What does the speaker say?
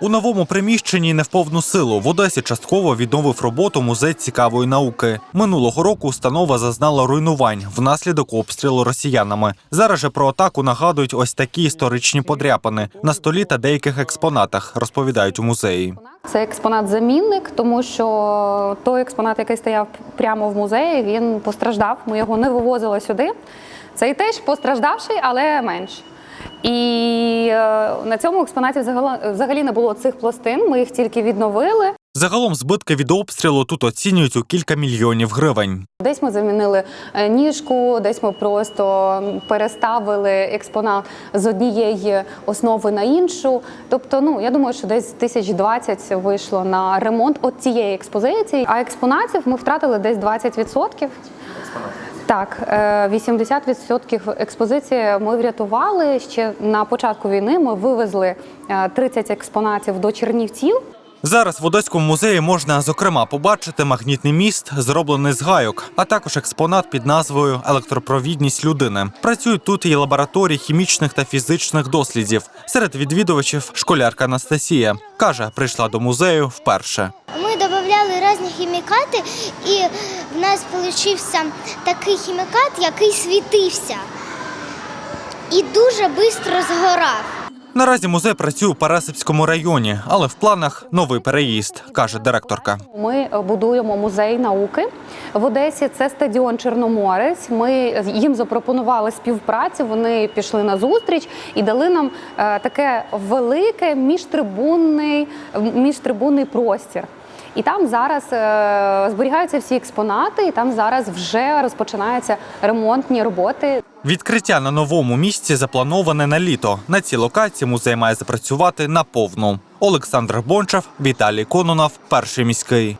У новому приміщенні не в повну силу в Одесі частково відновив роботу музей цікавої науки. Минулого року установа зазнала руйнувань внаслідок обстрілу росіянами. Зараз же про атаку нагадують ось такі історичні подряпини на столі та деяких експонатах, розповідають у музеї. Це експонат-замінник, тому що той експонат, який стояв прямо в музеї, він постраждав. Ми його не вивозили сюди. Цей теж постраждавший, але менш. І е, на цьому експонаті взагалі- взагалі не було цих пластин. Ми їх тільки відновили. Загалом збитки від обстрілу тут оцінюють у кілька мільйонів гривень. Десь ми замінили е, ніжку, десь ми просто переставили експонат з однієї основи на іншу. Тобто, ну я думаю, що десь тисяч двадцять вийшло на ремонт от цієї експозиції. А експонатів ми втратили десь 20%. Так, е, 80% експозиції ми врятували ще на початку війни. Ми вивезли е, 30 експонатів до Чернівців. Зараз в Одеському музеї можна зокрема побачити магнітний міст, зроблений з гайок, а також експонат під назвою Електропровідність людини. Працюють тут і лабораторії хімічних та фізичних дослідів. Серед відвідувачів школярка Анастасія каже, прийшла до музею вперше. Ми різні хімікати, і в нас вийшов такий хімікат, який світився і дуже швидко згорав. Наразі музей працює у Парасипському районі, але в планах новий переїзд, каже директорка. Ми будуємо музей науки в Одесі. Це стадіон Чорноморець. Ми їм запропонували співпрацю. Вони пішли на зустріч і дали нам е, таке велике міжтрибунний, міжтрибунний простір. І там зараз е, зберігаються всі експонати, і там зараз вже розпочинаються ремонтні роботи. Відкриття на новому місці заплановане на літо. На цій локації музей має запрацювати наповну. Олександр Бончав, Віталій Кононов, перший міський.